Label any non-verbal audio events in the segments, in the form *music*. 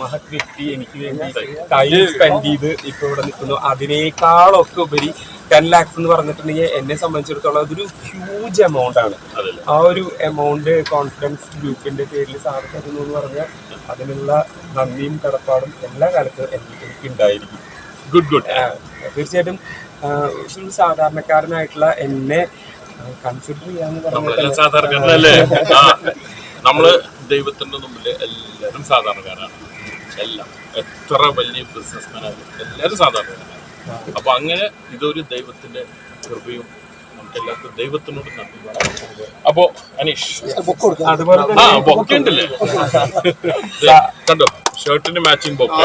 മഹത് വ്യക്തി എനിക്ക് വേണ്ടി ടൈം സ്പെൻഡ് ചെയ്ത് ഇപ്പൊ ഇവിടെ നിൽക്കുന്നു. അതിനേക്കാളൊക്കെ ഉപരി ടെൻ ലാക്സ് എന്ന് പറഞ്ഞിട്ടുണ്ടെങ്കിൽ എന്നെ സംബന്ധിച്ചിടത്തോളം അതൊരു ഹ്യൂജ് എമൗണ്ട് ആണ്. ആ ഒരു എമൗണ്ട് കോൺഫിഡൻസ് ഗ്രൂപ്പിന്റെ പേരിൽ സാറ് തരുന്നു എന്ന് പറഞ്ഞാൽ അതിനുള്ള നന്ദിയും കടപ്പാടും എല്ലാ കാലത്തും എനിക്ക് ഉണ്ടായിരിക്കും. ഗുഡ് ഗുഡ് തീർച്ചയായിട്ടും ഒരു സാധാരണക്കാരനായിട്ടുള്ള എന്നെ കൺസിഡർ ചെയ്യാന്ന് പറഞ്ഞാൽ സാധാരണക്കാരനല്ലേ? നമ്മൾ ദൈവത്തിന്റെ മുമ്പിൽ എല്ലാവരും സാധാരണക്കാരാണ്. എല്ലാം. എത്ര വലിയ ബിസിനസ്മാൻ ആയാലും എല്ലാവരും സാധാരണക്കാരാണ്. അപ്പൊ അങ്ങനെ ഇതൊരു ദൈവത്തിന്റെ കൃപയും നമുക്ക് എല്ലാവർക്കും ദൈവത്തിനോട് നന്ദി. അപ്പോ അനീഷ്. ആ ബൊക്കെ. ഉണ്ടല്ലേ കണ്ടോ? ഷർട്ടിന് മാച്ചിങ് ബൊക്കെ.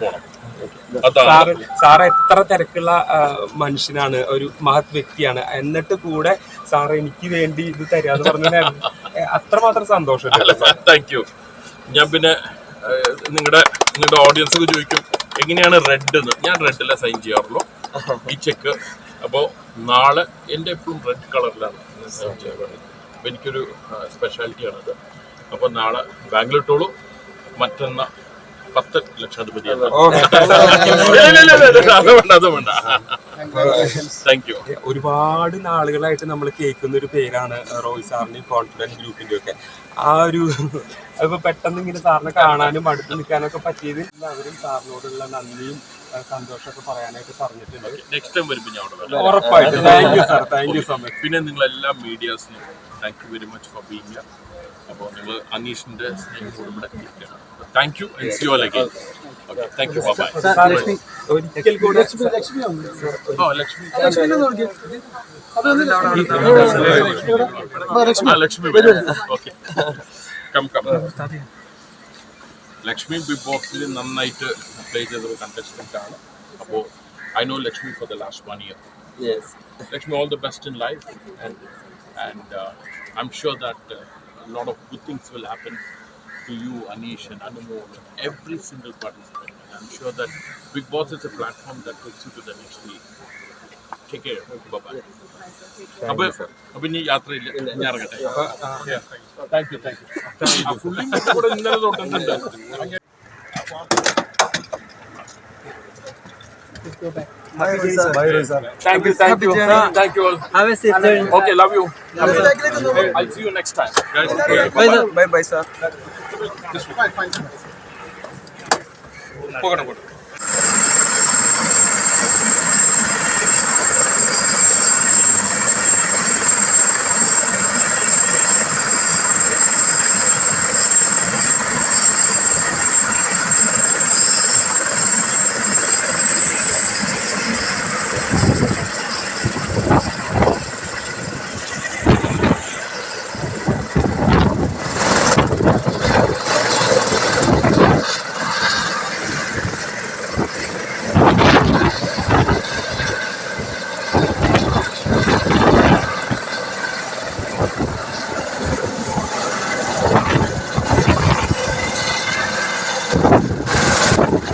പോണം. സാറ് സാറ് എത്ര തിരക്കുള്ള മനുഷ്യനാണ് ഒരു മഹത് വ്യക്തിയാണ്. എന്നിട്ട് കൂടെ സാർ എനിക്ക് വേണ്ടി ഇത് തരാന്ന് പറഞ്ഞാൽ അത്രമാത്രം സന്തോഷം. താങ്ക് യു ഞാൻ പിന്നെ നിങ്ങളുടെ നിങ്ങളുടെ ഓഡിയൻസ് ചോദിക്കും എങ്ങനെയാണ് റെഡ് എന്ന് ഞാൻ റെഡിലെ സൈൻ ചെയ്യാറുള്ളൂ. ഈ ചെക്ക് അപ്പോൾ നാളെ എന്റെ എപ്പോഴും റെഡ് കളറിലാണ് സൈൻ ചെയ്യാറുള്ളത് അപ്പോൾ എനിക്കൊരു സ്പെഷ്യാലിറ്റിയാണത് അപ്പോൾ നാളെ ബാങ്കിലിട്ടോളൂ. മറ്റന്ന പത്ത് അത് താങ്ക് *laughs* യു ഒരുപാട് നാളുകളായിട്ട് നമ്മൾ കേൾക്കുന്ന ഒരു പേരാണ് റോയ് സാറിന്റെയും കോൺഫിഡൻസ് ഗ്രൂപ്പിന്റെ ഒക്കെ. ആ ഒരു *laughs* അപ്പൊ പെട്ടെന്ന് ഇങ്ങനെ സാറിനെ കാണാനും അടുത്ത് നിൽക്കാനൊക്കെ പറ്റിയത് എല്ലാവരും സാറിനോടുള്ള നന്ദിയും സന്തോഷമൊക്കെ പറയാനായിട്ട് പറഞ്ഞിട്ടുണ്ട്. നെക്സ്റ്റ് ടൈം വരുമ്പോൾ ഞാൻ ഉറപ്പായിട്ടും. Thank you sir thank you so much പിന്നെ നിങ്ങളെല്ലാ മീഡിയാസിനും thank you very much for being here അപ്പോൾ നിങ്ങൾ അനീഷിന്റെ സ്നേഹത്തോട് ഇവിടെ എത്തിയിരിക്കുകയാണ് thank you and see you all again okay thank you bye ഒരിക്കൽ കൂടെ ഓ ലക്ഷ്മി ആ Lakshmi okay come come Lakshmi Bigg ബോക്സിൽ നന്നായിട്ട് പ്ലേ ചെയ്ത ഒരു കണ്ടസ്റ്റന്റ് ആണ് അപ്പോൾ I know Lakshmi for the last one year Lakshmi, all the best in life, and and uh, I'm sure that uh, a lot of good things will happen to you, Anish and Anumol, and every single participant. And I'm sure that Big Boss is a platform that takes you to the next league. Take care. Bye bye. അപ്പൊ അപ്പൊ ഇനി യാത്രയില്ല ഞാൻ ഇറങ്ങട്ടെ thank you thank you പുള്ളി കൂടെ ഇന്നലെ Happy. Bye. Thank you, thank you. Thank you all. Have a safe uh, journey. Okay, love you. I'll see you next time. Bye, sir. Bye, bye, sir.